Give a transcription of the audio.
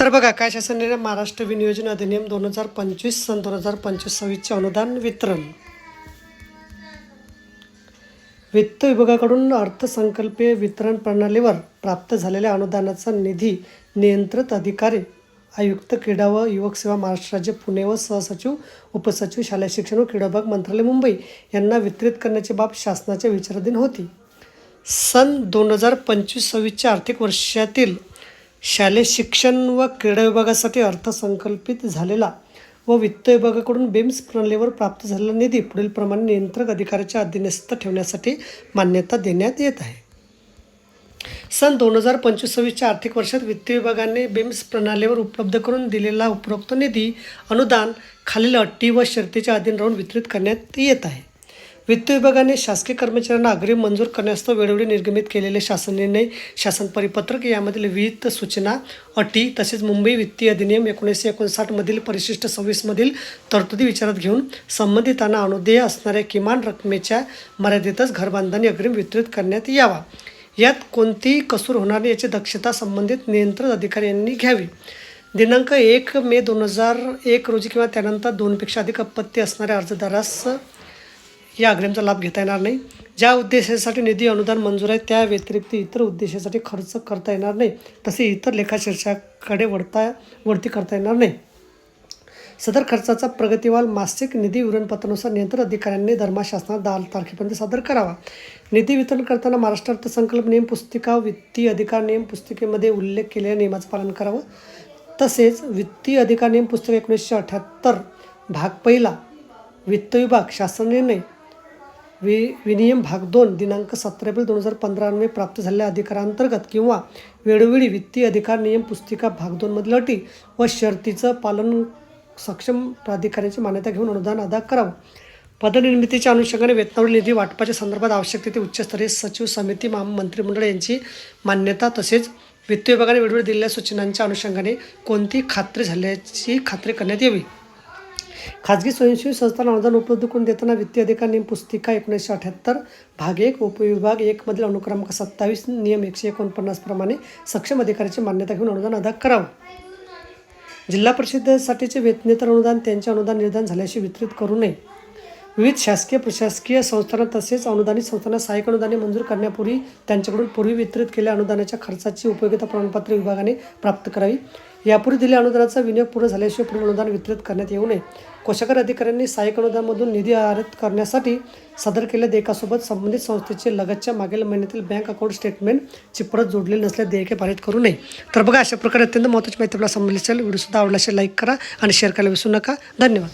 तर बघा काय शासनाने महाराष्ट्र विनियोजन अधिनियम दोन हजार पंचवीस सन दोन हजार पंचवीस सव्वीसचे अनुदान वितरण. वित्त विभागाकडून अर्थसंकल्पीय वितरण प्रणालीवर प्राप्त झालेल्या अनुदानाचा निधी नियंत्रित अधिकारी आयुक्त क्रीडा व युवक सेवा महाराष्ट्र राज्य पुणे व सहसचिव उपसचिव शालेय शिक्षण व क्रीडा विभाग मंत्रालय मुंबई यांना वितरित करण्याची बाब शासनाच्या विचाराधीन होती. सन दोन हजार पंचवीस सव्वीसच्या आर्थिक वर्षातील शालेय शिक्षण व क्रीडा विभागासाठी अर्थसंकल्पित झालेला व वित्त विभागाकडून बेम्स प्रणालीवर प्राप्त झालेला निधी पुढीलप्रमाणे नियंत्रक अधिकाऱ्याच्या अधीनस्थ ठेवण्यासाठी मान्यता देण्यात येत आहे. सन दोन हजार पंचवीस सव्वीसच्या आर्थिक वर्षात वित्त विभागाने बेम्स प्रणालीवर उपलब्ध करून दिलेला उपरोक्त निधी अनुदान खालील अट्टी व शर्तीच्या अधीन राहून वितरित करण्यात येत आहे. वित्त विभागाने शासकीय कर्मचाऱ्यांना अग्रिम मंजूर करण्यास्तव वेळोवेळी निर्गमित केलेले शासन निर्णय शासन परिपत्रक यामधील विविध सूचना अटी तसेच मुंबई वित्तीय अधिनियम एकोणीसशे एकोणसाठमधील परिशिष्ट सव्वीसमधील तरतुदी विचारात घेऊन संबंधितांना अनुदेय असणाऱ्या किमान रकमेच्या मर्यादेतच घरबांधणी अग्रिम वितरित करण्यात यावा. यात कोणतीही कसूर होणार नाही याची दक्षता संबंधित नियंत्रण अधिकारी यांनी घ्यावी. दिनांक एक मे दोन हजार एक रोजी किंवा त्यानंतर दोनपेक्षा अधिक अपत्य असणाऱ्या अर्जदारास या अग्रिमचा लाभ घेता येणार नाही. ज्या उद्देशासाठी निधी अनुदान मंजूर आहे त्या व्यतिरिक्त इतर उद्देशासाठी खर्च करता येणार नाही. तसे इतर लेखाशीर्षाकडे वळता वळती करता येणार नाही. सदर खर्चाचा प्रगतीवाल मासिक निधी विवरणपत्रानुसार नियंत्रण अधिकाऱ्यांनी धर्माशासनात दहा तारखेपर्यंत सादर करावा. निधी वितरण करताना महाराष्ट्र अर्थसंकल्प नियम पुस्तिका वित्तीय अधिकार नियम पुस्तिकेमध्ये उल्लेख केलेल्या नियमाचं पालन करावं. तसेच वित्तीय अधिकार नियम पुस्तक एकोणीसशे अठ्ठ्याहत्तर भाग पहिला वित्त विभाग शासन निर्णय वि विनियम भाग दोन दिनांक सतरा एप्रिल दोन हजार पंधरा प्राप्त झालेल्या अधिकारांतर्गत किंवा वेळोवेळी वित्तीय अधिकार नियम पुस्तिका भाग दोनमधील अटी व शर्तीचं पालन सक्षम प्राधिकाऱ्याची मान्यता घेऊन अनुदान अदा करावं. पदनिर्मितीच्या अनुषंगाने वेतनावरील निधी वाटपाच्या संदर्भात आवश्यक तिथे उच्चस्तरीय सचिव समिती मा मंत्रिमंडळ यांची मान्यता तसेच वित्त विभागाने वेळोवेळी दिलेल्या सूचनांच्या अनुषंगाने कोणती खात्री झाल्याची खात्री करण्यात यावी. खाजगी स्वयंसेवी संस्थांना अनुदान उपलब्ध करून देताना वित्तीय अधिकार नियम पुस्तिका एकोणीसशे अठ्ठ्याहत्तर भाग एक उपविभाग एकमधील अनुक्रमांक सत्तावीस नियम एकशे एकोणपन्नास प्रमाणे सक्षम अधिकाऱ्याची मान्यता घेऊन अनुदान अदा करावं. जिल्हा परिषदेसाठीचे वेतनेतर अनुदान त्यांचे अनुदान निर्धारण झाल्याशी वितरित करू नये. विविध शासकीय प्रशासकीय संस्थांना तसेच अनुदानित संस्थांना सहाय्यक अनुदाने मंजूर करण्यापूर्वी त्यांच्याकडून पूर्वी वितरित केलेल्या अनुदानाच्या खर्चाची उपयोगिता प्रमाणपत्र विभागाने प्राप्त करावी. यापूर्वी दिलेल्या अनुदानाचा विनियोग पूर्ण झाल्याशिवाय पुढील अनुदान वितरित करण्यात येऊ नये. कोशागर अधिकाऱ्यांनी सहाय्यक अनुदानामधून निधी आयात करण्यासाठी सादर केलेल्या देयकासोबत संबंधित संस्थेचे लगतच्या मागील महिन्यातील बँक अकाउंट स्टेटमेंटची परत जोडलेली नसल्यास देयके पारित करू नये. तर बघा अशा प्रकारे अत्यंत महत्त्वाची माहिती आपल्याला समजली असेल व्हिडिओसुद्धा आवडला असेल लाईक करा आणि शेअर करायला विसरू नका. धन्यवाद.